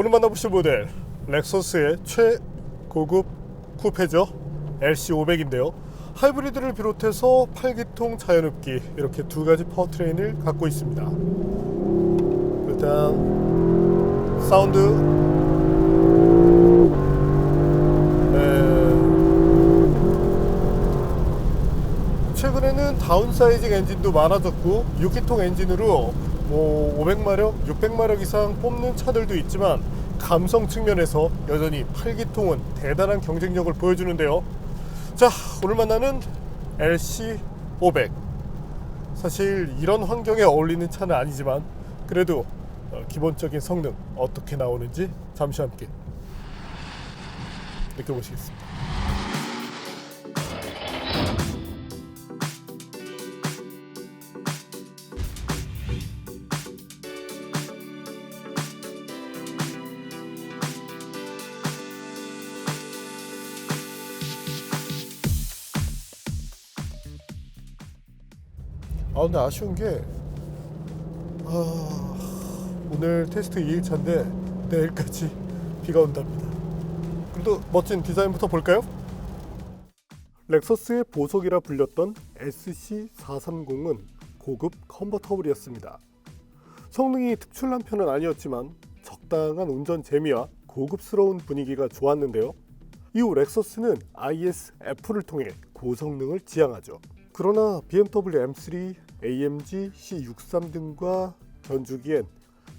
오늘 만나보실 모델 렉서스의 최고급 쿠페죠? LC500인데요. 하이브리드를 비롯해서 8기통 자연흡기 이렇게 두 가지 파워트레인을 갖고 있습니다. 일단 사운드. 네. 최근에는 다운사이징 엔진도 많아졌고 6기통 엔진으로 뭐 500마력, 600마력 이상 뽑는 차들도 있지만 감성 측면에서 여전히 8기통은 대단한 경쟁력을 보여주는데요. 자, 오늘 만나는 LC500. 사실 이런 환경에 어울리는 차는 아니지만 그래도 어, 기본적인 성능 어떻게 나오는지 잠시 함께 느껴보시겠습니다. 아 근데 아쉬운 게 아, 오늘 테스트 2일차인데 내일까지 비가 온답니다. 그래도 멋진 디자인부터 볼까요? 렉서스의 보석이라 불렸던 SC430은 고급 컨버터블이었습니다. 성능이 특출난 편은 아니었지만 적당한 운전 재미와 고급스러운 분위기가 좋았는데요. 이후 렉서스는 ISF를 통해 고성능을 지향하죠. 그러나 BMW M3, AMG C63 등과 견주기엔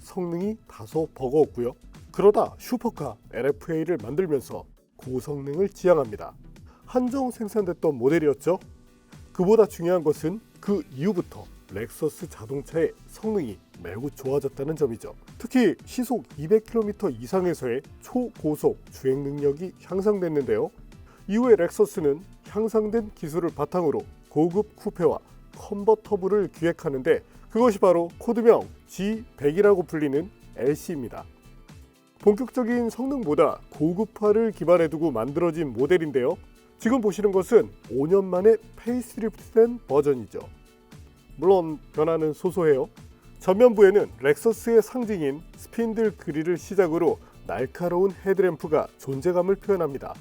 성능이 다소 버거웠고요. 그러다 슈퍼카 LFA를 만들면서 고성능을 지향합니다. 한정 생산됐던 모델이었죠. 그보다 중요한 것은 그 이후부터 렉서스 자동차의 성능이 매우 좋아졌다는 점이죠. 특히 시속 200km 이상에서의 초고속 주행 능력이 향상됐는데요. 이후에 렉서스는 향상된 기술을 바탕으로 고급 쿠페와 컨버터블을 기획하는데 그것이 바로 코드명 G100이라고 불리는 LC입니다. 본격적인 성능보다 고급화를 기반에 두고 만들어진 모델인데요. 지금 보시는 것은 5년 만에 페이스리프트된 버전이죠. 물론 변화는 소소해요. 전면부에는 렉서스의 상징인 스핀들 그릴을 시작으로 날카로운 헤드램프가 존재감을 표현합니다.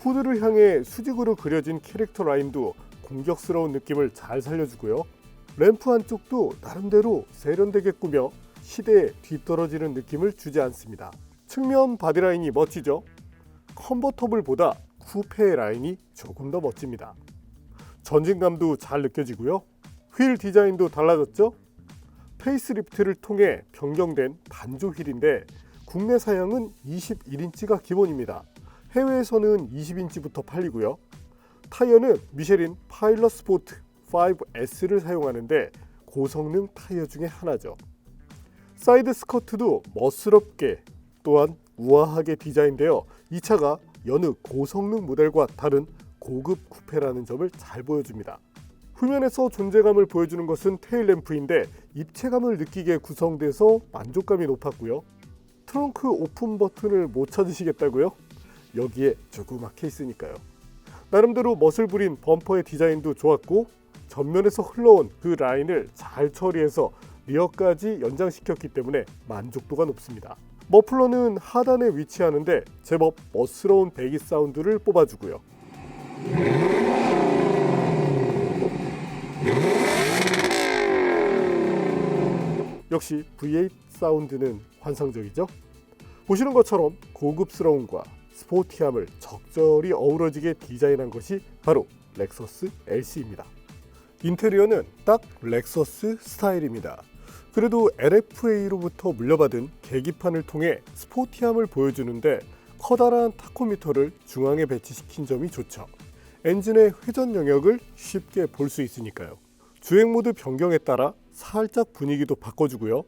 후드를 향해 수직으로 그려진 캐릭터 라인도 공격스러운 느낌을 잘 살려주고요. 램프 한쪽도 나름대로 세련되게 꾸며 시대에 뒤떨어지는 느낌을 주지 않습니다. 측면 바디라인이 멋지죠? 컨버터블보다 쿠페의 라인이 조금 더 멋집니다. 전진감도 잘 느껴지고요. 휠 디자인도 달라졌죠? 페이스리프트를 통해 변경된 단조 휠인데 국내 사양은 21인치가 기본입니다. 해외에서는 20인치부터 팔리고요. 타이어는 미쉐린 파일럿 스포트 5S를 사용하는데 고성능 타이어 중에 하나죠. 사이드 스커트도 멋스럽게 또한 우아하게 디자인되어 이 차가 여느 고성능 모델과 다른 고급 쿠페라는 점을 잘 보여줍니다. 후면에서 존재감을 보여주는 것은 테일램프인데 입체감을 느끼게 구성돼서 만족감이 높았고요. 트렁크 오픈 버튼을 못 찾으시겠다고요? 여기에 조그맣게 있으니까요. 나름대로 멋을 부린 범퍼의 디자인도 좋았고 전면에서 흘러온 그 라인을 잘 처리해서 리어까지 연장시켰기 때문에 만족도가 높습니다. 머플러는 하단에 위치하는데 제법 멋스러운 배기 사운드를 뽑아주고요. 역시 V8 사운드는 환상적이죠. 보시는 것처럼 고급스러움과 스포티함을 적절히 어우러지게 디자인한 것이 바로 렉서스 LC입니다. 인테리어는 딱 렉서스 스타일입니다. 그래도 LFA로부터 물려받은 계기판을 통해 스포티함을 보여주는데 커다란 타코미터를 중앙에 배치시킨 점이 좋죠. 엔진의 회전 영역을 쉽게 볼 수 있으니까요. 주행 모드 변경에 따라 살짝 분위기도 바꿔주고요.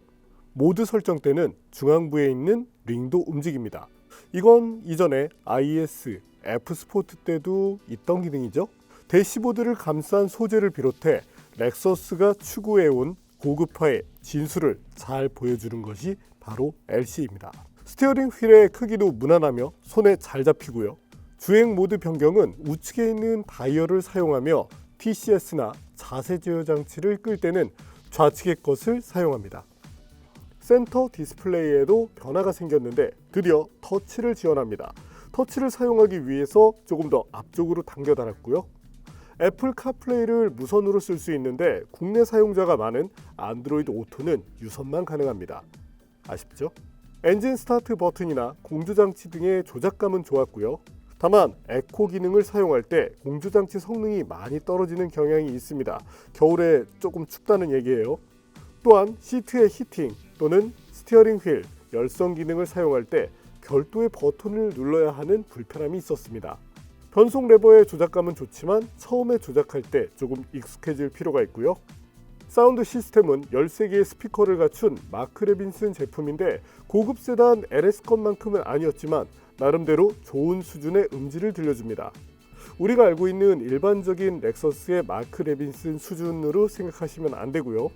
모드 설정 때는 중앙부에 있는 링도 움직입니다. 이건 이전에 IS F 스포트 때도 있던 기능이죠. 대시보드를 감싼 소재를 비롯해 렉서스가 추구해온 고급화의 진수를 잘 보여주는 것이 바로 LC입니다. 스티어링 휠의 크기도 무난하며 손에 잘 잡히고요. 주행 모드 변경은 우측에 있는 다이얼을 사용하며 TCS나 자세 제어 장치를 끌 때는 좌측의 것을 사용합니다. 센터 디스플레이에도 변화가 생겼는데 드디어 터치를 지원합니다. 터치를 사용하기 위해서 조금 더 앞쪽으로 당겨 달았고요. 애플 카플레이를 무선으로 쓸 수 있는데 국내 사용자가 많은 안드로이드 오토는 유선만 가능합니다. 아쉽죠? 엔진 스타트 버튼이나 공조장치 등의 조작감은 좋았고요. 다만 에코 기능을 사용할 때 공조장치 성능이 많이 떨어지는 경향이 있습니다. 겨울에 조금 춥다는 얘기예요. 또한 시트의 히팅 또는 스티어링 휠, 열선 기능을 사용할 때 별도의 버튼을 눌러야 하는 불편함이 있었습니다. 변속 레버의 조작감은 좋지만 처음에 조작할 때 조금 익숙해질 필요가 있고요. 사운드 시스템은 13개의 스피커를 갖춘 마크 레빈슨 제품인데 고급 세단 LS건만큼은 아니었지만 나름대로 좋은 수준의 음질을 들려줍니다. 우리가 알고 있는 일반적인 렉서스의 마크 레빈슨 수준으로 생각하시면 안 되고요.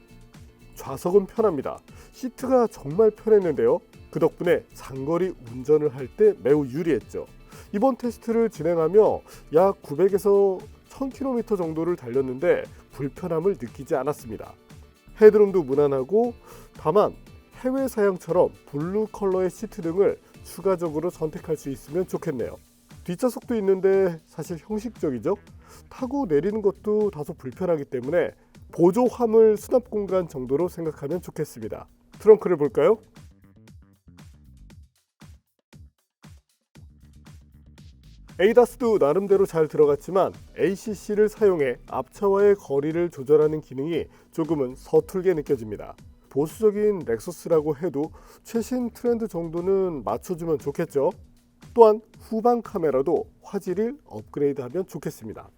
좌석은 편합니다. 시트가 정말 편했는데요. 그 덕분에 장거리 운전을 할 때 매우 유리했죠. 이번 테스트를 진행하며 약 900에서 1000km 정도를 달렸는데 불편함을 느끼지 않았습니다. 헤드룸도 무난하고 다만 해외 사양처럼 블루 컬러의 시트 등을 추가적으로 선택할 수 있으면 좋겠네요. 뒷좌석도 있는데 사실 형식적이죠. 타고 내리는 것도 다소 불편하기 때문에 보조 화물 수납 공간 정도로 생각하면 좋겠습니다. 트렁크를 볼까요? 에이다스도 나름대로 잘 들어갔지만 ACC를 사용해 앞차와의 거리를 조절하는 기능이 조금은 서툴게 느껴집니다. 보수적인 렉서스라고 해도 최신 트렌드 정도는 맞춰주면 좋겠죠. 또한 후방 카메라도 화질을 업그레이드하면 좋겠습니다.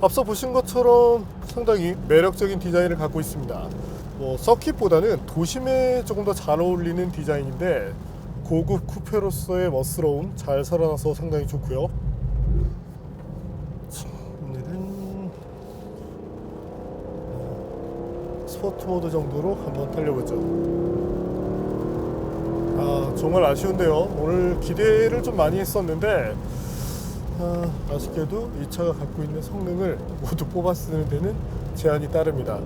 앞서 보신 것처럼 상당히 매력적인 디자인을 갖고 있습니다. 뭐 서킷보다는 도심에 조금 더 잘 어울리는 디자인인데 고급 쿠페로서의 멋스러움 잘 살아나서 상당히 좋고요. 자, 오늘은 스포트 모드 정도로 한번 달려보죠. 아 정말 아쉬운데요. 오늘 기대를 좀 많이 했었는데 아, 아쉽게도 이 차가 갖고 있는 성능을 모두 뽑아 쓰는 데는 제한이 따릅니다.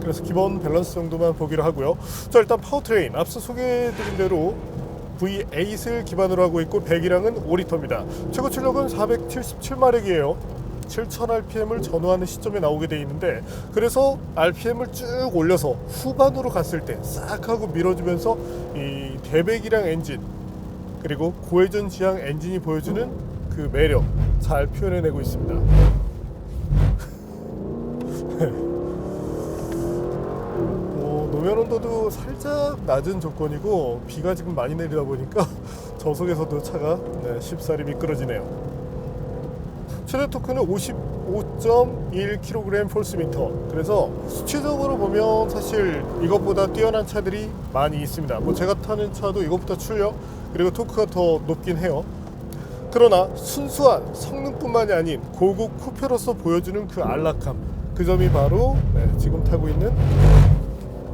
그래서 기본 밸런스 정도만 보기로 하고요. 자 일단 파워트레인 앞서 소개해드린 대로 V8을 기반으로 하고 있고 배기량은 5리터입니다. 최고 출력은 477마력이에요. 7000rpm을 전후하는 시점에 나오게 돼 있는데 그래서 rpm을 쭉 올려서 후반으로 갔을 때 싹 하고 밀어주면서 이 대배기량 엔진 그리고 고회전 지향 엔진이 보여주는 그 매력 잘 표현해내고 있습니다. 어, 노면 온도도 살짝 낮은 조건이고 비가 지금 많이 내리다 보니까 저속에서도 차가 네, 쉽사리 미끄러지네요. 최대 토크는 55.1kg 폴스미터. 그래서 수치적으로 보면 사실 이것보다 뛰어난 차들이 많이 있습니다. 뭐 제가 타는 차도 이것보다 출력 그리고 토크가 더 높긴 해요. 그러나 순수한 성능뿐만이 아닌 고급 쿠페로서 보여주는 그 안락함 그 점이 바로 네, 지금 타고 있는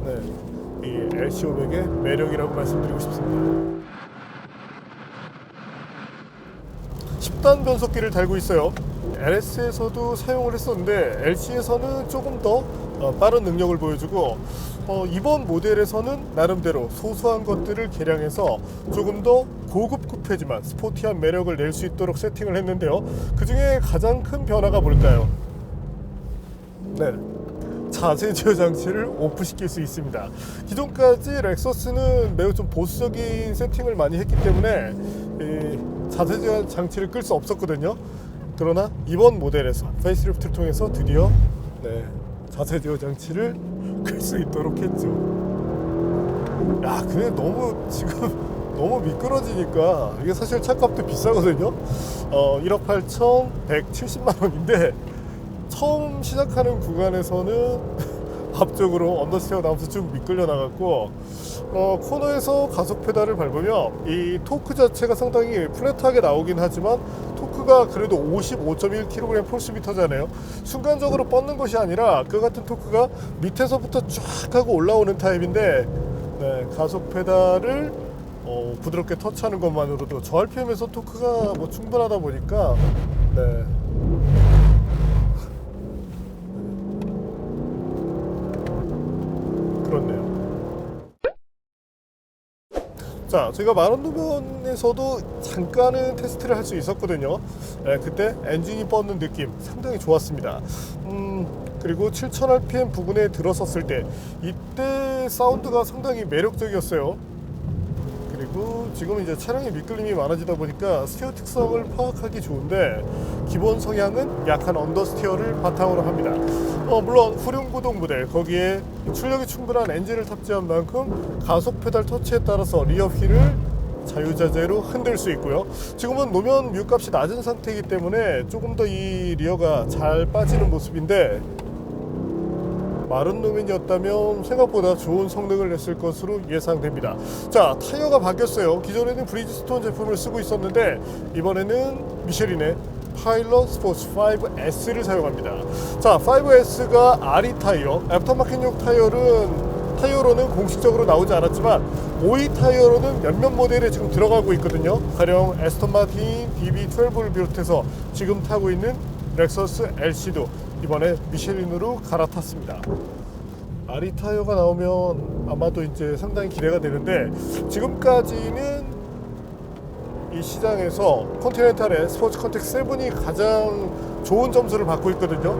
네, 이 LC500의 매력이라고 말씀드리고 싶습니다. 10단 변속기를 달고 있어요. LS에서도 사용을 했었는데 LC에서는 조금 더 어, 빠른 능력을 보여주고 어, 이번 모델에서는 나름대로 소소한 것들을 개량해서 조금 더 고급 쿠페지만 스포티한 매력을 낼 수 있도록 세팅을 했는데요. 그 중에 가장 큰 변화가 뭘까요? 네. 자세 제어 장치를 오프시킬 수 있습니다. 기존까지 렉서스는 매우 좀 보수적인 세팅을 많이 했기 때문에 이 자세 제어 장치를 끌 수 없었거든요. 그러나 이번 모델에서 페이스리프트를 통해서 드디어 네, 자세 제어 장치를 끌수 있도록 했죠. 야, 근데 너무 지금 너무 미끄러지니까 이게 사실 차값도 비싸거든요. 어, 1억 8천 170만 원인데 처음 시작하는 구간에서는 앞쪽으로 언더스테어 나오면서 쭉 미끌려 나갔고 어, 코너에서 가속 페달을 밟으면 이 토크 자체가 상당히 플랫하게 나오긴 하지만 토크가 그래도 55.1kg 포스미터잖아요. 순간적으로 뻗는 것이 아니라 그 같은 토크가 밑에서부터 쫙 하고 올라오는 타입인데 네, 가속 페달을 어, 부드럽게 터치하는 것만으로도 저 RPM에서 토크가 뭐 충분하다 보니까 네. 자, 저희가 마론노면에서도 잠깐은 테스트를 할 수 있었거든요. 네, 그때 엔진이 뻗는 느낌 상당히 좋았습니다. 음, 그리고 7000rpm 부근에 들어섰을 때 이때 사운드가 상당히 매력적이었어요. 그리고 지금 이제 차량의 미끌림이 많아지다 보니까 스티어 특성을 파악하기 좋은데 기본 성향은 약한 언더스티어를 바탕으로 합니다. 어, 물론 후륜 구동 모델 거기에 출력이 충분한 엔진을 탑재한 만큼 가속 페달 터치에 따라서 리어 휠을 자유자재로 흔들 수 있고요. 지금은 노면 뮤값이 낮은 상태이기 때문에 조금 더 이 리어가 잘 빠지는 모습인데 마른 노면이었다면 생각보다 좋은 성능을 냈을 것으로 예상됩니다. 자, 타이어가 바뀌었어요. 기존에는 브리지스톤 제품을 쓰고 있었는데 이번에는 미쉐린의 파일럿 스포츠 5S를 사용합니다. 자, 5S가 RE 타이어, 애프터마켓용 타이어는 타이어로는 공식적으로 나오지 않았지만 OE 타이어로는 몇몇 모델에 지금 들어가고 있거든요. 가령 에스턴 마틴 DB12를 비롯해서 지금 타고 있는 렉서스 LC도 이번에 미쉐린으로 갈아탔습니다. 아리 타이어가 나오면 아마도 이제 상당히 기대가 되는데 지금까지는 이 시장에서 컨티넨탈의 스포츠 컨택 7이 가장 좋은 점수를 받고 있거든요.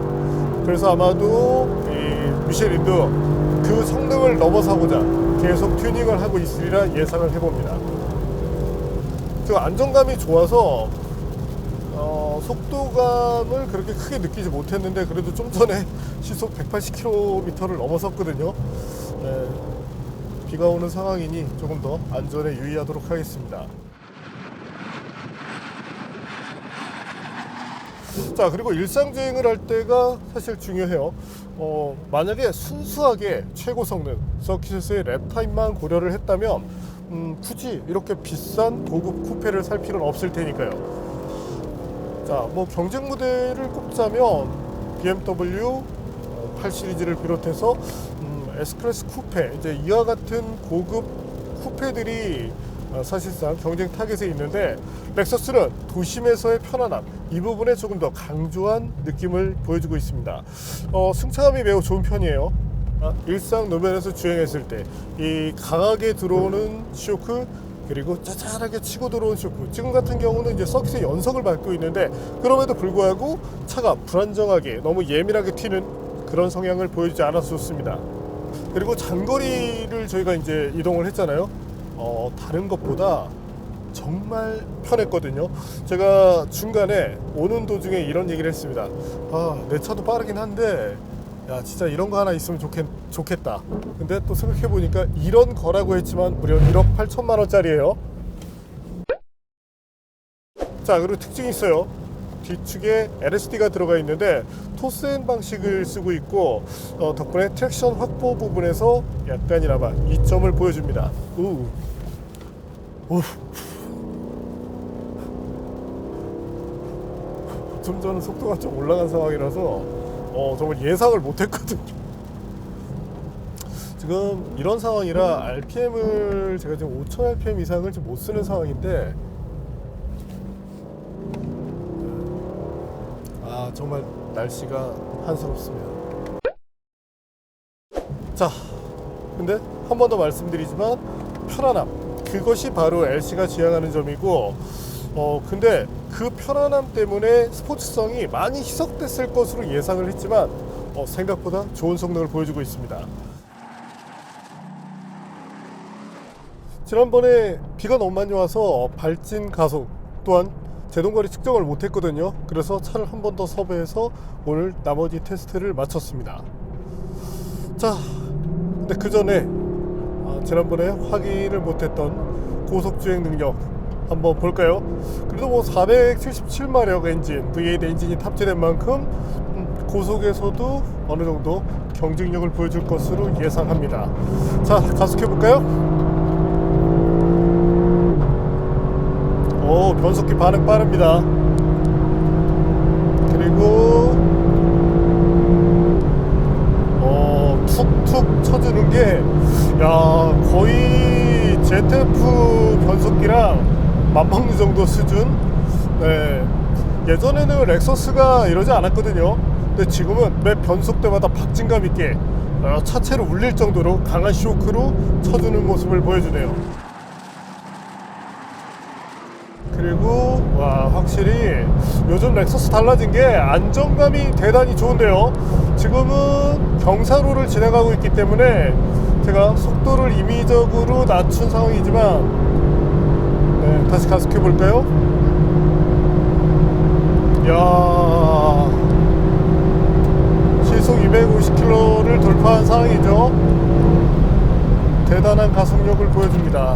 그래서 아마도 이 미쉐린도 그 성능을 넘어서고자 계속 튜닝을 하고 있으리라 예상을 해봅니다. 그 안정감이 좋아서 어, 속도감을 그렇게 크게 느끼지 못했는데 그래도 좀 전에 시속 180km를 넘어섰거든요. 네, 비가 오는 상황이니 조금 더 안전에 유의하도록 하겠습니다. 자 그리고 일상주행을 할 때가 사실 중요해요. 어, 만약에 순수하게 최고 성능 서킷에서의 랩타임만 고려를 했다면 음, 굳이 이렇게 비싼 고급 쿠페를 살 필요는 없을 테니까요. 자, 뭐 경쟁 모델을 꼽자면 BMW 8 시리즈를 비롯해서 음, S클래스 쿠페 이제 이와 같은 고급 쿠페들이 어, 사실상 경쟁 타겟에 있는데 렉서스는 도심에서의 편안함 이 부분에 조금 더 강조한 느낌을 보여주고 있습니다. 어, 승차감이 매우 좋은 편이에요. 아, 일상 노면에서 주행했을 때 이 강하게 들어오는 쇼크 그리고 짜잘하게 치고 들어온 쇼크 지금 같은 경우는 이제 서킷의 연석을 밟고 있는데 그럼에도 불구하고 차가 불안정하게 너무 예민하게 튀는 그런 성향을 보여주지 않아서 좋습니다. 그리고 장거리를 저희가 이제 이동을 했잖아요. 어, 다른 것보다 정말 편했거든요. 제가 중간에 오는 도중에 이런 얘기를 했습니다. 아, 내 차도 빠르긴 한데 야 진짜 이런 거 하나 있으면 좋겠, 좋겠다 근데 또 생각해보니까 이런 거라고 했지만 무려 1억 8천만 원짜리예요 자 그리고 특징이 있어요 뒤축에 LSD가 들어가 있는데 토스앤 방식을 쓰고 있고 어, 덕분에 트랙션 확보 부분에서 약간이나마 이점을 보여줍니다 우. 우. 좀 전에 속도가 좀 올라간 상황이라서 어, 정말 예상을 못했거든요. 지금 이런 상황이라 RPM을 제가 지금 5,000 RPM 이상을 지금 못 쓰는 상황인데 아 정말 날씨가 한스럽습니다. 자, 근데 한 번 더 말씀드리지만 편안함 그것이 바로 LC가 지향하는 점이고 어 근데 그 편안함 때문에 스포츠성이 많이 희석됐을 것으로 예상을 했지만 어, 생각보다 좋은 성능을 보여주고 있습니다. 지난번에 비가 너무 많이 와서 발진 가속 또한 제동거리 측정을 못했거든요. 그래서 차를 한 번 더 섭외해서 오늘 나머지 테스트를 마쳤습니다. 자, 근데 그 전에 아, 지난번에 확인을 못했던 고속 주행 능력 한번 볼까요? 그래도 뭐 477마력 엔진, V8 엔진이 탑재된 만큼 음, 고속에서도 어느 정도 경쟁력을 보여줄 것으로 예상합니다. 자, 가속해 볼까요? 오, 변속기 반응 빠릅니다. 그리고 어, 툭툭 쳐주는 게 야, 거의 ZF 변속기랑 맞먹는 정도 수준. 네. 예전에는 렉서스가 이러지 않았거든요. 근데 지금은 매 변속 때마다 박진감 있게 어, 차체를 울릴 정도로 강한 쇼크로 쳐주는 모습을 보여주네요. 그리고 와 확실히 요즘 렉서스 달라진 게 안정감이 대단히 좋은데요. 지금은 경사로를 진행하고 있기 때문에 제가 속도를 임의적으로 낮춘 상황이지만 네, 다시 가속해 볼까요? 야 시속 250km를 돌파한 상황이죠. 대단한 가속력을 보여줍니다.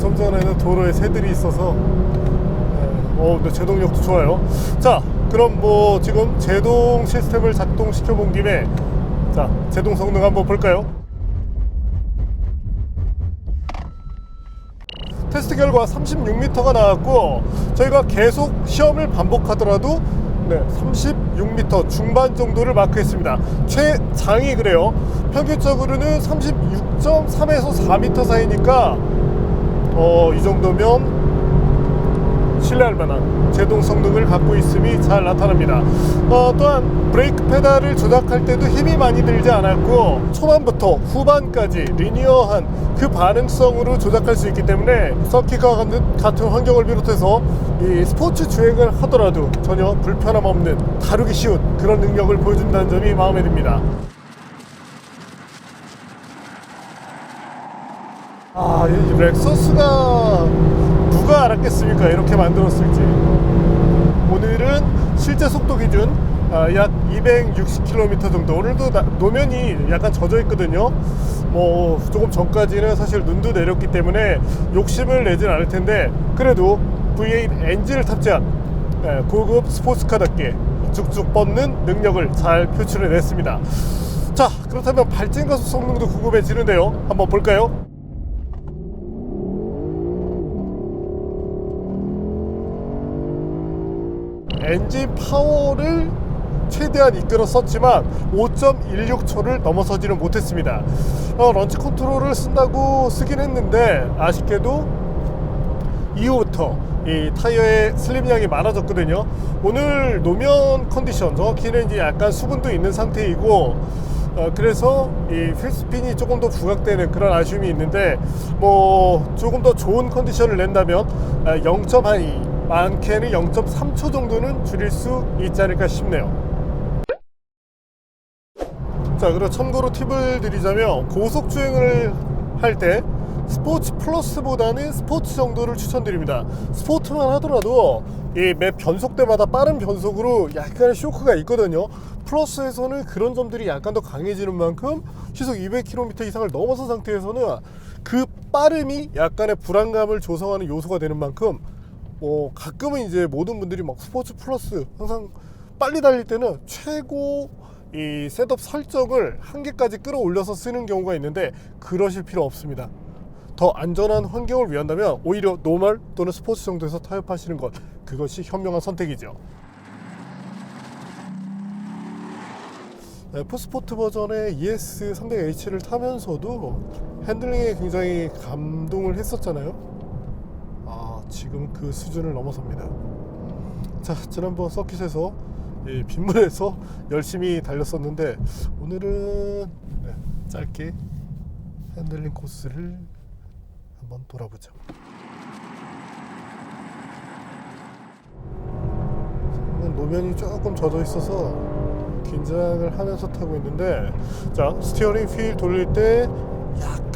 좀 전에는 도로에 새들이 있어서 네, 어, 근데 제동력도 좋아요. 자, 그럼 뭐 지금 제동 시스템을 작동시켜 본 김에 자, 제동 성능 한번 볼까요? 테스트 결과 36m가 나왔고 저희가 계속 시험을 반복하더라도 네, 36m 중반 정도를 마크했습니다. 최장이 그래요. 평균적으로는 36.3에서 4m 사이니까 어, 이 정도면 신뢰할 만한 제동 성능을 갖고 있음이 잘 나타납니다. 어, 또한 브레이크 페달을 조작할 때도 힘이 많이 들지 않았고 초반부터 후반까지 리니어한 그 반응성으로 조작할 수 있기 때문에 서킷과 같은, 같은 환경을 비롯해서 이 스포츠 주행을 하더라도 전혀 불편함 없는 다루기 쉬운 그런 능력을 보여준다는 점이 마음에 듭니다. 아, 이 렉서스가 누가 알았겠습니까? 이렇게 만들었을지. 오늘은 실제 속도 기준 아, 약 260km 정도. 오늘도 나- 노면이 약간 젖어 있거든요. 뭐 조금 전까지는 사실 눈도 내렸기 때문에 욕심을 내진 않을 텐데 그래도 V8 엔진을 탑재한 예, 고급 스포츠카답게 쭉쭉 뻗는 능력을 잘 표출해냈습니다. 자, 그렇다면 발진 가속 성능도 궁금해지는데요. 한번 볼까요? 엔진 파워를 최대한 이끌어 썼지만 5.16초를 넘어서지는 못했습니다. 어, 런치 컨트롤을 쓴다고 쓰긴 했는데 아쉽게도 이후부터 이 타이어의 슬림량이 많아졌거든요. 오늘 노면 컨디션 정확히는 이제 약간 수분도 있는 상태이고 어, 그래서 이 휠스핀이 조금 더 부각되는 그런 아쉬움이 있는데 뭐 조금 더 좋은 컨디션을 낸다면 0.2 많게는 0.3초 정도는 줄일 수 있지 않을까 싶네요. 자, 그리고 참고로 팁을 드리자면 고속 주행을 할 때 스포츠 플러스보다는 스포츠 정도를 추천드립니다. 스포츠만 하더라도 이매 변속 때마다 빠른 변속으로 약간의 쇼크가 있거든요. 플러스에서는 그런 점들이 약간 더 강해지는 만큼 시속 200km 이상을 넘어선 상태에서는 그 빠름이 약간의 불안감을 조성하는 요소가 되는 만큼 뭐 가끔은 이제 모든 분들이 막 스포츠 플러스 항상 빨리 달릴 때는 최고 이 셋업 설정을 한 개까지 끌어올려서 쓰는 경우가 있는데 그러실 필요 없습니다. 더 안전한 환경을 위한다면 오히려 노멀 또는 스포츠 정도에서 타협하시는 것 그것이 현명한 선택이죠. F 스포트 버전의 ES 300H를 타면서도 핸들링에 굉장히 감동을 했었잖아요. 아, 지금 그 수준을 넘어섭니다. 자, 지난번 서킷에서 이 빗물에서 열심히 달렸었는데 오늘은 네, 짧게 핸들링 코스를 한번 돌아보죠. 노면이 조금 젖어 있어서 긴장을 하면서 타고 있는데 자 스티어링 휠 돌릴 때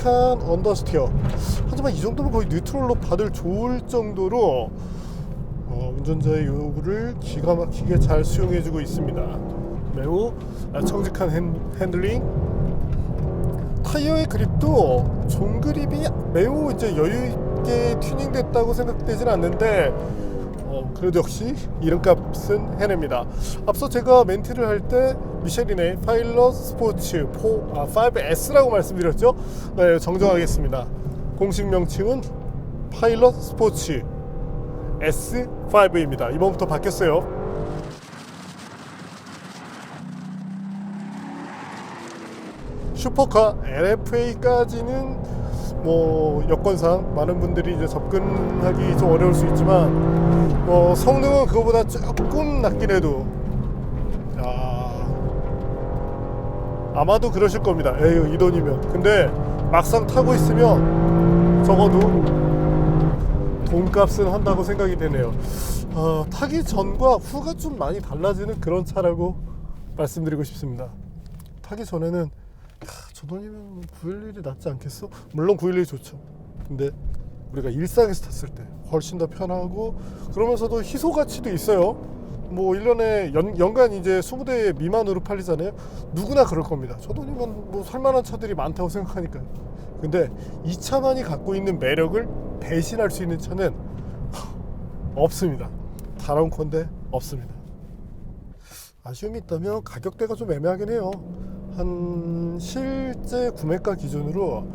약간 언더스티어 하지만 이 정도면 거의 뉴트럴로 받을 좋을 정도로 어, 운전자의 요구를 기가 막히게 잘 수용해주고 있습니다. 매우 청직한 핸, 핸들링. 타이어의 그립도 종 그립이 매우 이제 여유 있게 튜닝됐다고 생각되진 않는데 어, 그래도 역시 이름값은 해냅니다. 앞서 제가 멘트를 할때 미쉐린의 파일럿 스포츠 4, 아, 5S라고 말씀드렸죠. 네, 정정하겠습니다. 공식 명칭은 파일럿 스포츠 S5입니다. 이번부터 바뀌었어요. 슈퍼카 LFA까지는 뭐 여건상 많은 분들이 이제 접근하기 좀 어려울 수 있지만 뭐 성능은 그거보다 조금 낮긴 해도 아마도 그러실 겁니다. 에휴 이 돈이면 근데 막상 타고 있으면 적어도 돈값은 한다고 생각이 되네요. 어, 타기 전과 후가 좀 많이 달라지는 그런 차라고 말씀드리고 싶습니다. 타기 전에는 야, 저 돈이면 911이 낫지 않겠어? 물론 911이 좋죠. 근데 우리가 일상에서 탔을 때 훨씬 더 편하고 그러면서도 희소 가치도 있어요. 뭐 1년에 연, 연간 이제 20대 미만으로 팔리잖아요. 누구나 그럴 겁니다. 저 돈이면 뭐 살만한 차들이 많다고 생각하니까요. 근데 이 차만이 갖고 있는 매력을 대신할 수 있는 차는 하, 없습니다. 다운컨대 없습니다. 아쉬움이 있다면 가격대가 좀 애매하긴 해요. 한 실제 구매가 기준으로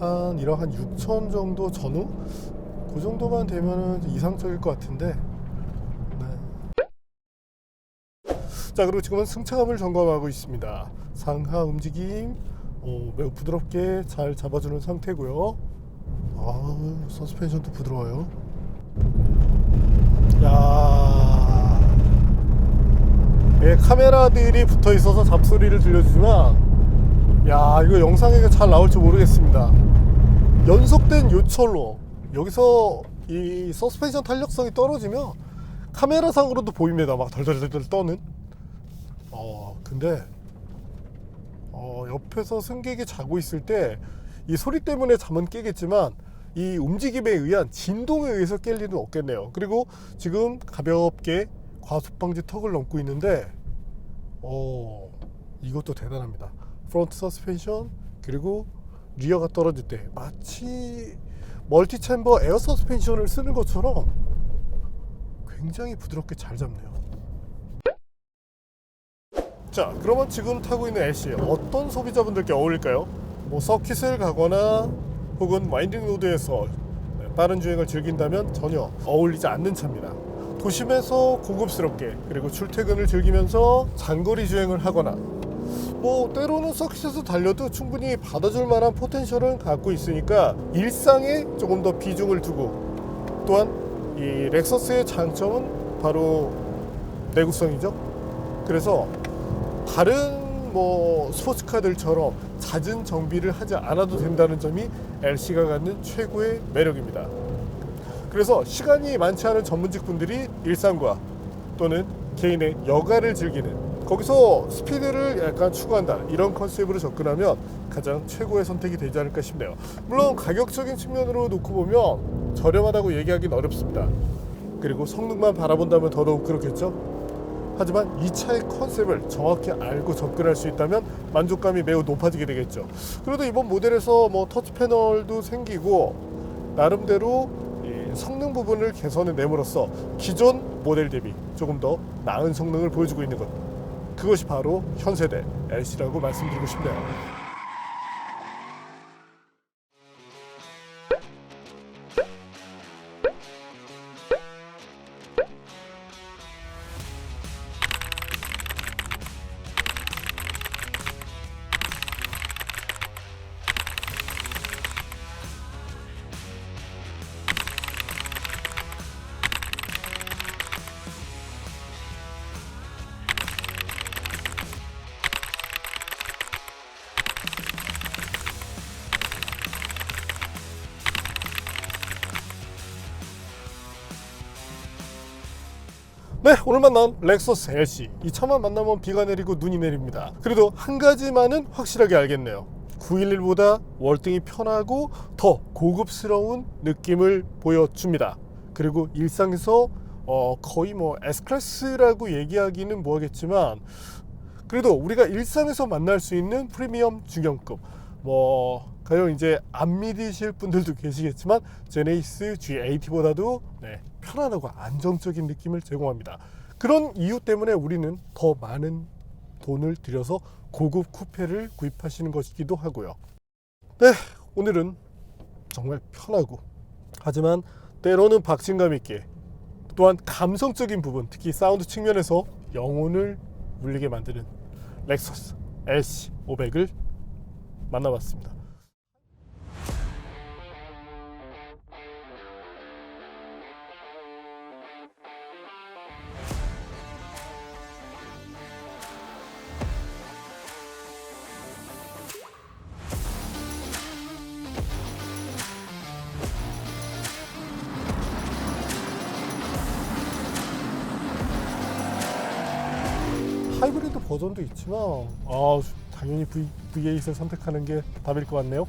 한 1억 한 6천 정도 전후 그 정도만 되면은 이상적일 것 같은데. 네. 자 그리고 지금은 승차감을 점검하고 있습니다. 상하 움직임 어, 매우 부드럽게 잘 잡아주는 상태고요. 아 서스펜션도 부드러워요. 야. 예, 카메라들이 붙어 있어서 잡소리를 들려주지만 야 이거 영상에 잘 나올지 모르겠습니다 연속된 요철로 여기서 이 서스펜션 탄력성이 떨어지면 카메라상으로도 보입니다 막 덜덜덜덜 떠는 어 근데 어 옆에서 승객이 자고 있을 때 이 소리 때문에 잠은 깨겠지만 이 움직임에 의한 진동에 의해서 깰 일은 없겠네요 그리고 지금 가볍게 과속 방지 턱을 넘고 있는데 어 이것도 대단합니다. 프론트 서스펜션 그리고 리어가 떨어질 때 마치 멀티 챔버 에어 서스펜션을 쓰는 것처럼 굉장히 부드럽게 잘 잡네요. 자, 그러면 지금 타고 있는 LC 어떤 소비자분들께 어울릴까요? 뭐 서킷을 가거나 혹은 와인딩 로드에서 빠른 주행을 즐긴다면 전혀 어울리지 않는 차입니다. 도심에서 고급스럽게 그리고 출퇴근을 즐기면서 장거리 주행을 하거나 뭐 때로는 서킷에서 달려도 충분히 받아줄 만한 포텐셜은 갖고 있으니까 일상에 조금 더 비중을 두고 또한 이 렉서스의 장점은 바로 내구성이죠. 그래서 다른 뭐 스포츠카들처럼 잦은 정비를 하지 않아도 된다는 점이 LC가 갖는 최고의 매력입니다. 그래서 시간이 많지 않은 전문직 분들이 일상과 또는 개인의 여가를 즐기는 거기서 스피드를 약간 추구한다 이런 컨셉으로 접근하면 가장 최고의 선택이 되지 않을까 싶네요. 물론 가격적인 측면으로 놓고 보면 저렴하다고 얘기하기는 어렵습니다. 그리고 성능만 바라본다면 더더욱 그렇겠죠. 하지만 이 차의 컨셉을 정확히 알고 접근할 수 있다면 만족감이 매우 높아지게 되겠죠. 그래도 이번 모델에서 뭐 터치 패널도 생기고 나름대로 이 성능 부분을 개선해 내므로써 기존 모델 대비 조금 더 나은 성능을 보여주고 있는 것. 그것이 바로 현 세대 LC라고 말씀드리고 싶네요. 네, 오늘 만난 렉서스 LC. 이 차만 만나면 비가 내리고 눈이 내립니다. 그래도 한 가지만은 확실하게 알겠네요. 911보다 월등히 편하고 더 고급스러운 느낌을 보여줍니다. 그리고 일상에서 어, 거의 뭐 S클래스라고 얘기하기는 뭐하겠지만 그래도 우리가 일상에서 만날 수 있는 프리미엄 중형급 뭐 가령 이제 안 믿으실 분들도 계시겠지만 제네이스 G80보다도 네, 편안하고 안정적인 느낌을 제공합니다. 그런 이유 때문에 우리는 더 많은 돈을 들여서 고급 쿠페를 구입하시는 것이기도 하고요. 네, 오늘은 정말 편하고 하지만 때로는 박진감 있게 또한 감성적인 부분, 특히 사운드 측면에서 영혼을 울리게 만드는 렉서스 LC 500을 만나봤습니다. 버전도 있지만 아 당연히 V, V8을 선택하는 게 답일 것 같네요.